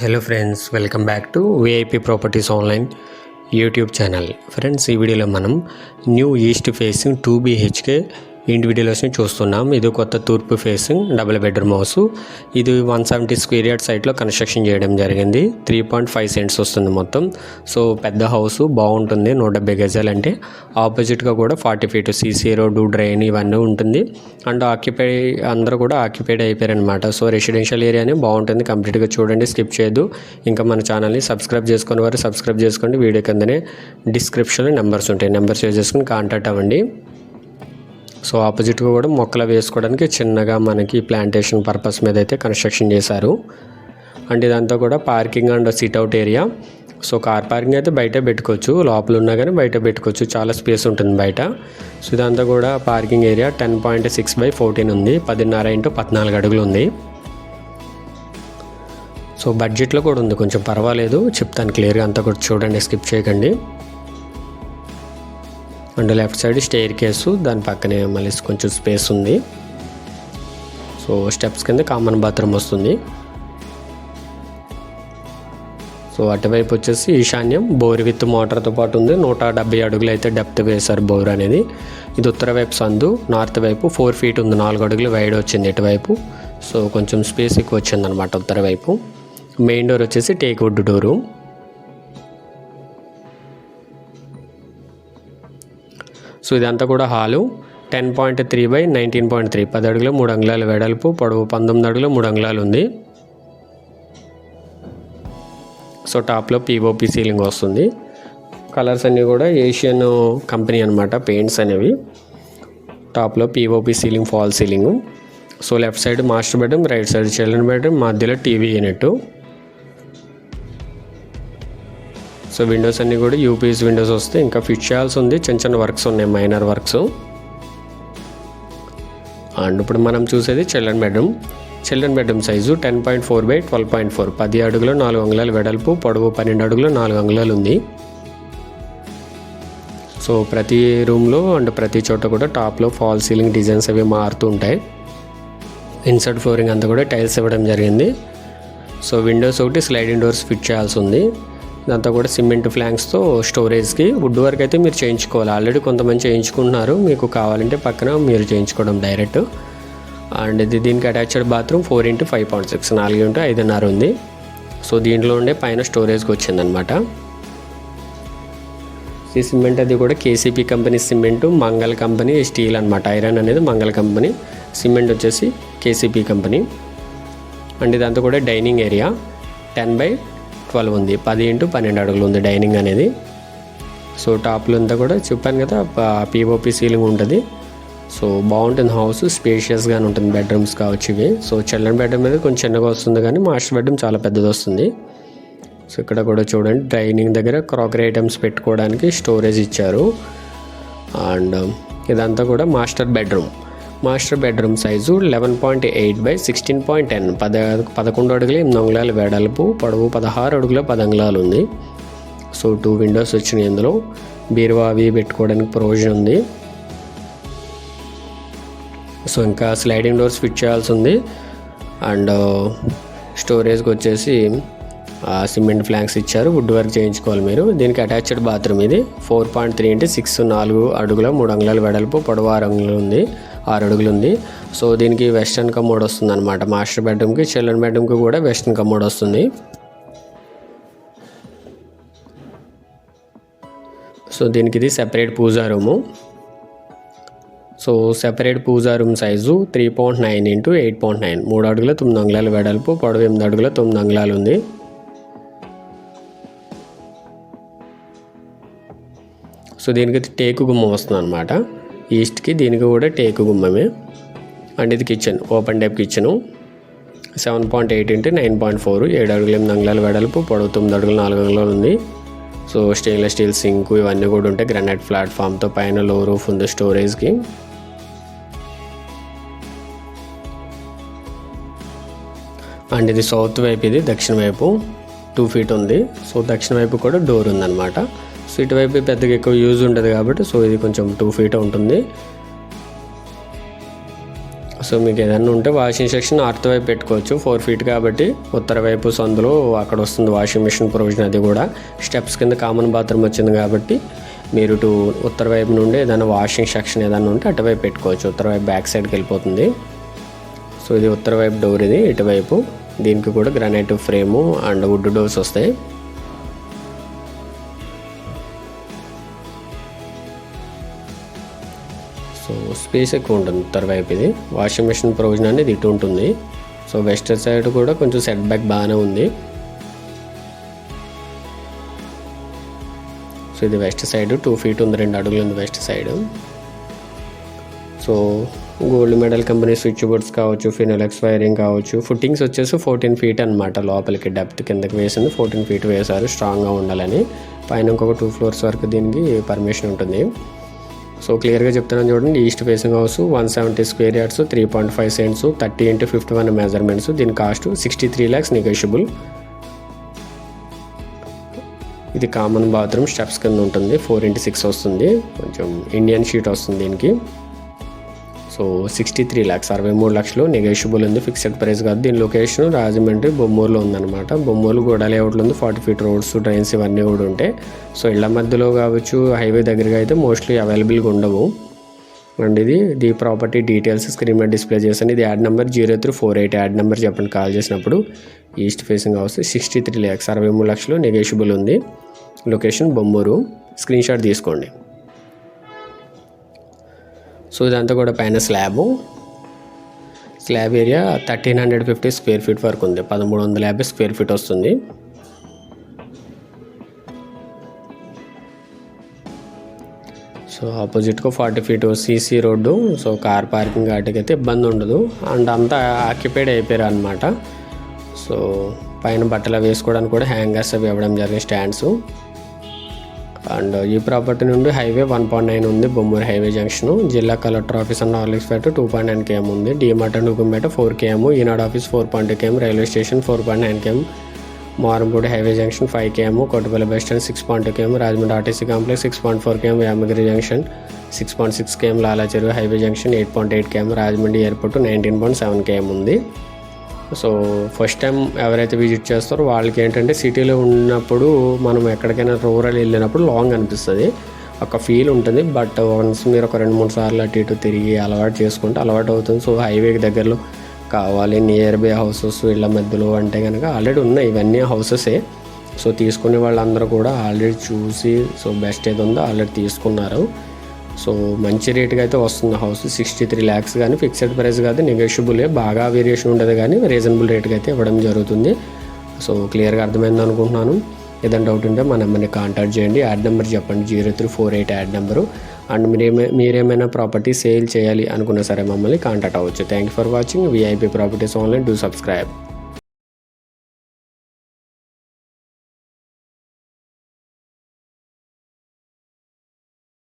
Hello friends welcome back to VIP properties online YouTube channel friends ఈ వీడియోలో మనం new east facing two BHK ఇండివిజువల్స్ని చూస్తున్నాం. ఇది కొత్త తూర్పు ఫేసింగ్ డబుల్ బెడ్రూమ్ హౌస్ ఇది వన్ సెవెంటీ స్క్వేర్ యార్డ్ సైట్లో కన్స్ట్రక్షన్ చేయడం జరిగింది. త్రీ పాయింట్ ఫైవ్ సెంట్స్ వస్తుంది మొత్తం. సో పెద్ద హౌస్ బాగుంటుంది. నూట డెబ్బై గజాలు అంటే ఆపోజిట్గా కూడా forty feet CC road drain ఇవన్నీ ఉంటుంది. అండ్ ఆక్యుపై అందరూ కూడా ఆక్యుపైడ్ అయిపోయారనమాట సో రెసిడెన్షియల్ ఏరియానే బాగుంటుంది. కంప్లీట్గా చూడండి స్కిప్ చేయొద్దు. ఇంకా మన ఛానల్ని సబ్స్క్రైబ్ చేసుకుని వారు సబ్స్క్రైబ్ చేసుకోండి. వీడియో కిందనే డిస్క్రిప్షన్లో నెంబర్స్ ఉంటాయి. నెంబర్స్ యూజ్ చేసుకుని కాంటాక్ట్ అవ్వండి. సో ఆపోజిట్గా కూడా మొక్కలు వేసుకోవడానికి చిన్నగా మనకి ప్లాంటేషన్ పర్పస్ మీద అయితే కన్స్ట్రక్షన్ చేశారు. అండ్ ఇదంతా కూడా parking and sit out area. So car parking అయితే బయట పెట్టుకోవచ్చు. లోపల ఉన్నా కానీ బయట పెట్టుకోవచ్చు. చాలా స్పేస్ ఉంటుంది బయట. సో ఇదంతా కూడా parking area ten point six by fourteen ఉంది. పదిన్నర ఇంటూ పద్నాలుగు అడుగులు ఉంది. సో బడ్జెట్లో కూడా ఉంది. కొంచెం పర్వాలేదు. చెప్తాను క్లియర్గా. అంతా కూడా చూడండి. స్కిప్ చేయకండి. And left side staircase దాని పక్కనే మళ్ళీ కొంచెం స్పేస్ ఉంది. సో స్టెప్స్ కింద కామన్ బాత్రూమ్ వస్తుంది. సో అటువైపు వచ్చేసి ఈశాన్యం బోర్ విత్ మోటార్తో పాటు ఉంది. నూట డెబ్బై అడుగులు అయితే డెప్త్ వేశారు బోర్ అనేది. ఇది ఉత్తర వైపు సందు నార్త్ వైపు ఫోర్ ఫీట్ ఉంది. నాలుగు అడుగులు వైడ్ వచ్చింది ఇటువైపు. సో కొంచెం స్పేస్ ఎక్కువ వచ్చిందనమాట ఉత్తర వైపు. మెయిన్ డోర్ వచ్చేసి టేక్ వుడ్ డోరు. సో ఇదంతా కూడా hall. Ten point three by nineteen point three. పది అడుగులు మూడు అంగుళాలు వెడల్పు పొడవు పంతొమ్మిది అడుగులు మూడు అంగుళాలు ఉంది. సో టాప్లో పీఓపి సీలింగ్ వస్తుంది. కలర్స్ అన్నీ కూడా ఏషియన్ కంపెనీ అనమాట పెయింట్స్ అనేవి. టాప్లో POP ceiling fall ceiling. So left side master bedroom right side children bedroom మధ్యలో టీవీ యూనిట్. సో విండోస్ అన్నీ కూడా యూపీఎస్ విండోస్ వస్తే ఇంకా ఫిట్ చేయాల్సి ఉంది. చిన్న చిన్న వర్క్స్ ఉన్నాయి. Minor works. అండ్ ఇప్పుడు మనం చూసేది children bedroom. Children bedroom size ten point four by twelve point four. పది అడుగులు నాలుగు అంగుళాలు వెడల్పు పొడవు పన్నెండు అడుగులు నాలుగు అంగుళాలు ఉంది. సో ప్రతి రూమ్లో అండ్ ప్రతి చోట కూడా టాప్లో ఫాల్ సీలింగ్ డిజైన్స్ అవి మారుతూ ఉంటాయి. ఇన్సర్ట్ ఫ్లోరింగ్ అంతా కూడా టైల్స్ ఇవ్వడం జరిగింది. సో విండోస్ ఒకటి స్లైడింగ్ డోర్స్ ఫిట్ చేయాల్సి ఉంది. ఇదంతా కూడా సిమెంట్ ఫ్లాంక్స్తో స్టోరేజ్కి వుడ్ వర్క్ అయితే మీరు చేయించుకోవాలి. ఆల్రెడీ కొంతమంది చేయించుకుంటున్నారు. మీకు కావాలంటే పక్కన మీరు చేయించుకోవడం డైరెక్ట్. అండ్ ఇది దీనికి attached bathroom four into five point six నాలుగు ఇంటూ ఐదున్నర ఉంది. సో దీంట్లో ఉండే పైన స్టోరేజ్కి వచ్చిందనమాట ఈ సిమెంట్ అది కూడా KCP company cement Mangala company steel అనమాట ఐరన్ అనేది మంగళ కంపెనీ. సిమెంట్ వచ్చేసి కేసీపీ కంపెనీ. అండ్ ఇదంతా కూడా dining area. Ten by twelve ఉంది. పది ఇంటూ పన్నెండు అడుగులు ఉంది డైనింగ్ అనేది. సో టాప్లో అంతా కూడా చెప్పాను కదా పీఓపి సీలింగ్ ఉంటుంది. సో బాగుంటుంది హౌస్ స్పేషియస్గానే ఉంటుంది బెడ్రూమ్స్ కావచ్చు ఇవి. సో చిల్డ్రన్ బెడ్రూమ్ అనేది కొంచెం చిన్నగా వస్తుంది కానీ మాస్టర్ బెడ్రూమ్ చాలా పెద్దది వస్తుంది. సో ఇక్కడ కూడా చూడండి డైనింగ్ దగ్గర క్రాకరీ ఐటమ్స్ పెట్టుకోవడానికి స్టోరేజ్ ఇచ్చారు. అండ్ ఇదంతా కూడా master bedroom. Master bedroom size eleven point eight by sixteen point ten. పద పదకొండు అడుగులు ఎనిమిది అంగుళాలు వెడల్పు పొడవు పదహారు అడుగుల పది అంగుళాలు ఉంది. సో టూ విండోస్ వచ్చినాయి ఇందులో. బీరువా అవి పెట్టుకోవడానికి ప్రొవిజన్ ఉంది. సో ఇంకా స్లైడింగ్ డోర్స్ ఫిట్ చేయాల్సి ఉంది. అండ్ స్టోరేజ్కి వచ్చేసి సిమెంట్ ఫ్లాంక్స్ ఇచ్చారు. వుడ్ వర్క్ చేయించుకోవాలి మీరు. దీనికి అటాచ్డ్ బాత్రూమ్ ఇది. ఫోర్ పాయింట్ త్రీ అంటే సిక్స్ నాలుగు అడుగుల మూడు అంగుళాల వెడల్పు పొడవు ఆరు అంగుళాలు ఉంది. ఆరు అడుగులు ఉంది. సో దీనికి వెస్ట్రన్ కమోడ్ వస్తుంది అనమాట మాస్టర్ బెడ్రూమ్కి చిల్డ్రన్ బెడ్రూమ్కి కూడా వెస్ట్రన్ కమోడ్ వస్తుంది. సో దీనికి ఇది separate puja room. So separate puja room size three point nine into eight point nine. మూడు అడుగుల తొమ్మిది అంగుళాల వెడల్పు పొడవు ఎనిమిది అడుగుల తొమ్మిది అంగుళాలు ఉంది. సో దీనికి టేకు గుమ్మ వస్తుంది అనమాట ఈస్ట్కి దీనికి కూడా టేకు గుమ్మమే. అండ్ ఇది kitchen open type kitchen. Seven point eight into nine point four ఏడు అడుగులు ఎనిమిది అంగుళాల వెడల్పు పొడవు తొమ్మిది అడుగులు నాలుగు అంగుళాలు ఉంది. సో స్టెయిన్లెస్ స్టీల్ సింక్ ఇవన్నీ కూడా ఉంటాయి గ్రానైట్ ప్లాట్ఫామ్తో పైన లో రూఫ్ ఉంది స్టోరేజ్కి అండ్ ఇది సౌత్ వైపు ఇది దక్షిణ వైపు టూ ఫీట్ ఉంది. సో దక్షిణ వైపు కూడా డోర్ ఉందన్నమాట. సో ఇటువైపు పెద్దగా ఎక్కువ యూజ్ ఉండదు కాబట్టి సో ఇది కొంచెం టూ ఫీట్ ఉంటుంది. సో మీకు ఏదైనా ఉంటే వాషింగ్ సెక్షన్ నార్త్ వైపు పెట్టుకోవచ్చు ఫోర్ ఫీట్ కాబట్టి. ఉత్తర వైపు సందులో అక్కడ వస్తుంది వాషింగ్ మిషన్ ప్రొవిజన్ అది కూడా. స్టెప్స్ కింద కామన్ బాత్రూమ్ వచ్చింది కాబట్టి మీరు ఇటు ఉత్తర వైపు నుండి ఏదైనా వాషింగ్ సెక్షన్ ఏదైనా ఉంటే అటువైపు పెట్టుకోవచ్చు. ఉత్తర వైపు బ్యాక్ సైడ్కి వెళ్ళిపోతుంది. సో ఇది ఉత్తర వైపు డోర్ ఇది ఇటువైపు. దీనికి కూడా granite frame and wood doors వస్తాయి. స్పేస్ ఎక్కువ ఉంటుంది ఉత్తర ఇది వాషింగ్ మిషన్ ప్రొవిజన్ అనేది ఇటు ఉంటుంది. సో వెస్ట్ సైడ్ కూడా కొంచెం సెట్ బ్యాక్ బాగానే ఉంది. సో ఇది వెస్ట్ సైడ్ టూ ఫీట్ ఉంది రెండు అడుగులు ఉంది west side. So gold medal company switch boards కావచ్చు ఫినోలెక్స్ వైరింగ్ కావచ్చు ఫుట్టింగ్స్ వచ్చేసి ఫోర్టీన్ ఫీట్ అనమాట లోపలికి డెప్త్ కిందకి వేసింది ఫోర్టీన్ ఫీట్ వేశారు స్ట్రాంగ్గా ఉండాలని. పైన ఇంకొక టూ ఫ్లోర్స్ వరకు దీనికి పర్మిషన్ ఉంటుంది. సో క్లియర్గా చెప్తున్నాను చూడండి east facing house one seventy square yards three point five cents thirty into fifty one measurements దీని cost sixty three lakhs negotiable ఇది కామన్ బాత్రూమ్ స్టెప్స్ కింద ఉంటుంది ఫోర్ ఇంటూ సిక్స్ వస్తుంది. కొంచెం ఇండియన్ షీట్ వస్తుంది దీనికి. సో సిక్స్టీ త్రీ ల్యాక్స్ అరవై మూడు లక్షలు నెగోషియబుల్ ఉంది ఫిక్స్డ్ ప్రైస్ కాదు. దీని లొకేషన్ రాజమండ్రి బొమ్మూరులో ఉందన్నమాట. బొమ్మూరు గోడ లేఅవుట్లో ఉంది ఫార్టీ ఫీట్ రోడ్స్ ట్రైన్స్ ఇవన్నీ కూడా ఉంటాయి. సో ఇళ్ళ మధ్యలో కావచ్చు హైవే దగ్గరగా అయితే మోస్ట్లీ అవైలబుల్గా ఉండవు. అండ్ ఇది ది ప్రాపర్టీ డీటెయిల్స్ స్క్రీన్ మీద డిస్ప్లే చేశాను ఇది ad number zero three four eight ad number చెప్పండి కాల్ చేసినప్పుడు. East facing house sixty three lakhs అరవై మూడు లక్షలు నెగోషియబుల్ ఉంది. లొకేషన్ బొమ్మూరు. స్క్రీన్ షాట్ తీసుకోండి. సో ఇదంతా కూడా పైన slab. Slab area thirteen hundred fifty square feet వరకు ఉంది. పదమూడు వందల యాభై స్క్వేర్ ఫీట్ వస్తుంది. సో ఆపోజిట్గా forty feet CC road. So car parking వాటికైతే ఇబ్బంది ఉండదు. అండ్ అంతా ఆక్యుపైడ్ అయిపోయారు అనమాట సో పైన బట్టలు వేసుకోవడానికి కూడా హ్యాంగర్స్ అవి ఇవ్వడం జరిగింది స్టాండ్స్. అండ్ ఈ ప్రాపర్టీ నుండి హైవే వన్ పాయింట్ నైన్ ఉంది బొమ్మూరు హైవే జంక్షన్. జిల్లా కలెక్టర్ ఆఫీస్ అండ్ హార్లిక్స్ పేట టూ పాయింట్ నైన్ కేఎం ఉంది. DMart and Hukumpeta four KM Eenadu office four point KM railway station four point nine KM Marampudi highway junction five KM Kottapalli bus stand six point two KM Rajahmundry RTC complex six point four KM Yamagiri junction six point six KM Lalacheruvu highway junction eight point eight KM Rajahmundry airport nineteen point seven KM ఉంది. So first time ఎవరైతే visit చేస్తారో వాళ్ళకి ఏంటంటే సిటీలో ఉన్నప్పుడు మనం ఎక్కడికైనా rural వెళ్ళినప్పుడు లాంగ్ అనిపిస్తుంది. ఒక ఫీల్ ఉంటుంది. బట్ వన్స్ మీరు ఒక రెండు మూడు సార్లు అటు ఇటు తిరిగి అలవాటు చేసుకుంటే అలవాటు అవుతుంది. సో హైవేకి దగ్గరలో కావాలి నియర్ బై హౌసెస్ వీళ్ళ మధ్యలో అంటే కనుక ఆల్రెడీ ఉన్నాయి. ఇవన్నీ హౌసెసే సో తీసుకునే వాళ్ళందరూ కూడా ఆల్రెడీ చూసి సో బెస్ట్ ఏది ఉందో ఆల్రెడీ తీసుకున్నారు. సో మంచి రేట్గా అయితే వస్తుంది హౌస్. సిక్స్టీ త్రీ ల్యాక్స్ కానీ ఫిక్స్డ్ ప్రైస్ కాదు నెగోషియబులే బాగా వేరియేషన్ ఉండదు కానీ రీజనబుల్ రేట్కి అయితే ఇవ్వడం జరుగుతుంది. సో క్లియర్గా అర్థమైంది అనుకుంటున్నాను. ఏదైనా డౌట్ ఉంటే మా నెంబర్ని కాంటాక్ట్ చేయండి. యాడ్ నెంబర్ చెప్పండి. Zero three four eight ad number. And మీరేమే మీరేమైనా ప్రాపర్టీ సేల్ చేయాలి అనుకున్నా సరే మమ్మల్ని కాంటాక్ట్ అవ్వచ్చు. Thank you for watching VIP properties online do subscribe